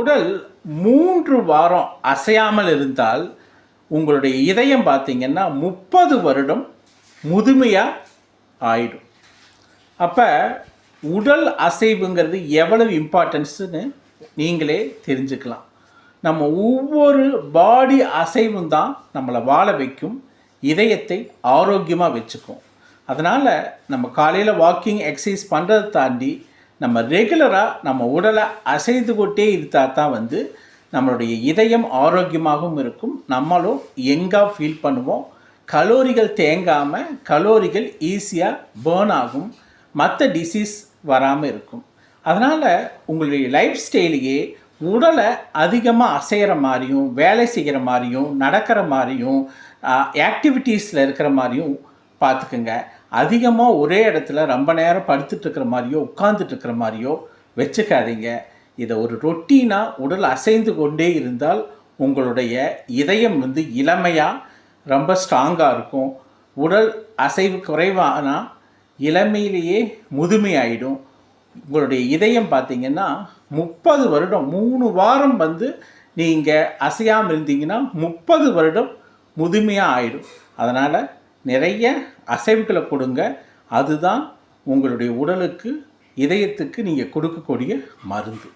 உடல் மூன்று வாரம் அசையாமல் இருந்தால் உங்களுடைய இதயம் பார்த்தீங்கன்னா முப்பது வருடம் முதுமையாக ஆயிடும். அப்போ உடல் அசைவுங்கிறது எவ்வளவு இம்பார்ட்டன்ஸுன்னு நீங்களே தெரிஞ்சுக்கலாம். நம்ம ஒவ்வொரு பாடி அசைவும் தான் நம்மளை வாழ வைக்கும் இதயத்தை ஆரோக்கியமாக வச்சுக்கும். அதனால் நம்ம காலையில் வாக்கிங் எக்ஸசைஸ் பண்ணுறதை தாண்டி நம்ம ரெகுலராக நம்ம உடலை அசைந்து கொண்டே இருந்தால் தான் வந்து நம்மளுடைய இதயம் ஆரோக்கியமாகவும் இருக்கும். நம்மளும் எங்காக ஃபீல் பண்ணுவோம். கலோரிகள் தேங்காமல் கலோரிகள் ஈஸியாக பேர்ன் ஆகும். மற்ற டிசீஸ் வராமல் இருக்கும். அதனால் உங்களுடைய லைஃப் ஸ்டைலையே உடலை அதிகமாக அசைகிற மாதிரியும் வேலை செய்கிற மாதிரியும் நடக்கிற மாதிரியும் ஆக்டிவிட்டீஸில் இருக்கிற மாதிரியும் பார்த்துக்குங்க. அதிகமாக ஒரே இடத்துல ரொம்ப நேரம் படுத்துட்டு இருக்கிற மாதிரியோ உட்காந்துட்டு இருக்கிற மாதிரியோ வச்சுக்காதீங்க. இதை ஒரு ரொட்டீனாக உடல் அசைந்து கொண்டே இருந்தால் உங்களுடைய இதயம் வந்து இளமையாக ரொம்ப ஸ்ட்ராங்காக இருக்கும். உடல் அசைவு குறைவானா இளமையிலேயே முதுமையாயிடும். உங்களுடைய இதயம் பார்த்தீங்கன்னா முப்பது வருடம் மூணு வாரம் வந்து நீங்கள் அசையாமல் இருந்தீங்கன்னா முப்பது வருடம் முதுமையாக ஆயிடும். அதனால் நிறைய அசைவுகளை கொடுங்க. அதுதான் உங்களுடைய உடலுக்கு இதயத்துக்கு நீங்கள் கொடுக்கக்கூடிய மருந்து.